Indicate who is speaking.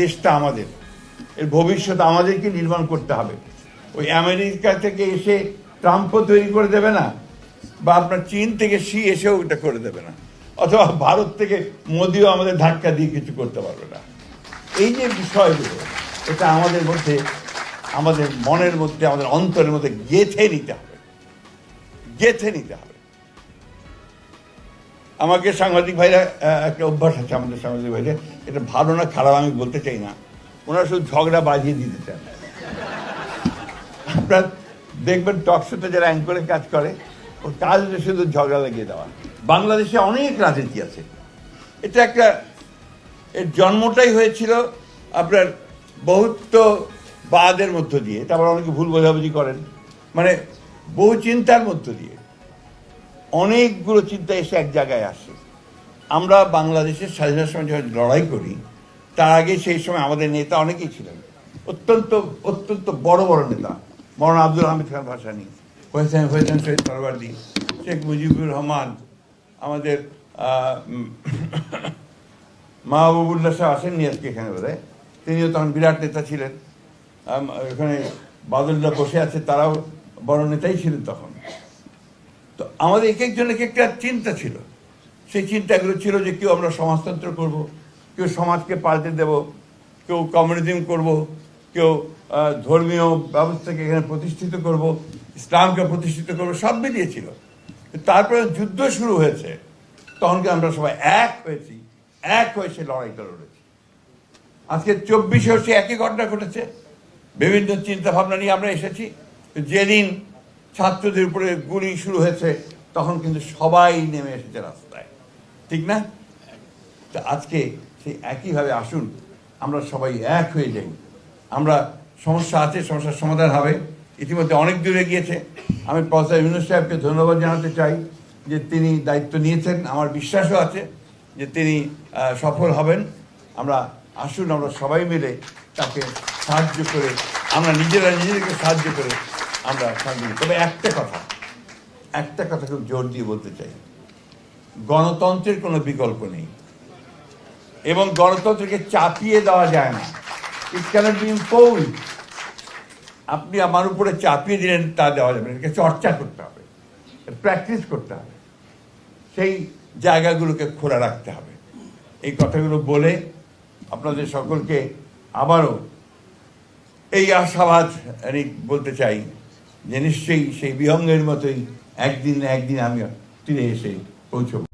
Speaker 1: দেশটা আমাদের। এর ভবিষ্যৎ আমাদেরকে নির্মাণ করতে হবে। ওই আমেরিকা থেকে এসে ট্রাম্পও তৈরি করে দেবে না, বা আপনার চীন থেকে সি এসেও এটা করে দেবে না, অথবা ভারত থেকে মোদিও আমাদের ধাক্কা দিয়ে কিছু করতে পারবে না। এই যে বিষয়গুলো, এটা আমাদের মধ্যে, আমাদের মনের মধ্যে, আমাদের অন্তরের মধ্যে গেঁথে নিতে হবে। গেঁথে নিতে হবে। আমাকে সাংবাদিক ভাইরা একটা অভ্যাস আছে আমাদের সাংবাদিক ভাইরা এটা ভালো না, খারাপ, আমি বলতে চাই না। ওনারা শুধু ঝগড়া বাজিয়ে দিতে চান। আপনার দেখবেন টকশোতে যারা অ্যাঙ্করে কাজ করে, ওর কাজ শুধু ঝগড়া লাগিয়ে দেওয়া। বাংলাদেশে অনেক রাজনীতি আছে। এটা একটা, এর জন্মটাই হয়েছিল আপনার বহুত্ব বাদের মধ্য দিয়ে। তারপর অনেকে ভুল বোঝাবুঝি করেন। মানে বহু চিন্তার মধ্য দিয়ে। অনেকগুলো চিন্তা এসে এক জায়গায় আসে। আমরা বাংলাদেশের স্বাধীনতার সময় যখন লড়াই করি, তার আগে সেই সময় আমাদের নেতা অনেকেই ছিলেন। অত্যন্ত অত্যন্ত বড় বড় নেতা। মৌলানা আব্দুল হামিদ খান ভাসানি হোসেন হোসেন শহীদ সরওয়ার্দি শেখ মুজিবুর রহমান, আমাদের মাহবুবুল্লাহ শাহ আসেননি আজকে এখানে বোধ তিনিও তখন বিরাট নেতা ছিলেন। এখানে বাদুল্লাহ বসে আছে, তারাও বড় নেতাই ছিলেন তখন। তো আমাদের এক একজন এক একটা চিন্তা ছিল। সেই চিন্তাগুলো ছিল যে কেউ আমরা সমাজতন্ত্র করব, কেউ সমাজকে পাল্টে দেব, কেউ কমিউনিজম করব, কেউ ধর্মীয় ব্যবস্থাকে এখানে প্রতিষ্ঠিত করব, ইসলামকে প্রতিষ্ঠিত করব, সব মিলিয়েছিল তারপরে যুদ্ধ শুরু হয়েছে, তখন কি আমরা সবাই এক হয়েছি, এক হয়ে সে লড়াইটা লড়েছি। আজকে চব্বিশে সে একই ঘটনা ঘটেছে। বিভিন্ন চিন্তা ভাবনা নিয়ে আমরা এসেছি। যেদিন ছাত্রদের উপরে গুলি শুরু হয়েছে, তখন কিন্তু সবাই নেমে এসেছে রাস্তায়। ঠিক না? তো আজকে সেই একইভাবে আসুন, আমরা সবাই এক হয়ে যাই। আমরা সমস্যা আছে, সমস্যার সমাধান হবে। ইতিমধ্যে অনেক দূরে গিয়েছে আমি প্রফেসর ইউনুস সাহেবকে ধন্যবাদ জানাতে চাই যে তিনি দায়িত্ব নিয়েছেন। আমার বিশ্বাসও আছে যে তিনি সফল হবেন। আমরা আসুন, আমরা সবাই মিলে তাকে সাহায্য করে, আমরা নিজেরা নিজেদেরকে সাহায্য করে আমরা করি। তবে একটা কথা একটা কথা খুব জোর দিয়ে বলতে চাই। গণতন্ত্রের কোনো বিকল্প নেই। এবং গণতন্ত্রকে চাপিয়ে দেওয়া যায় না। ইট ক্যানট বি ইম্পোজ আপনি আমার উপরে চাপিয়ে দিলেন, তা দেওয়া যাবে না। চর্চা করতে হবে। প্র্যাকটিস করতে হবে। সেই জায়গাগুলোকে খোলা রাখতে হবে। এই কথাগুলো বলে আপনাদের সকলকে আবারও এই আশাবাদ বলতে চাই যে নিশ্চয়ই সেই বিহঙ্গের মতোই একদিন একদিন আমি তীরে এসে পৌঁছব।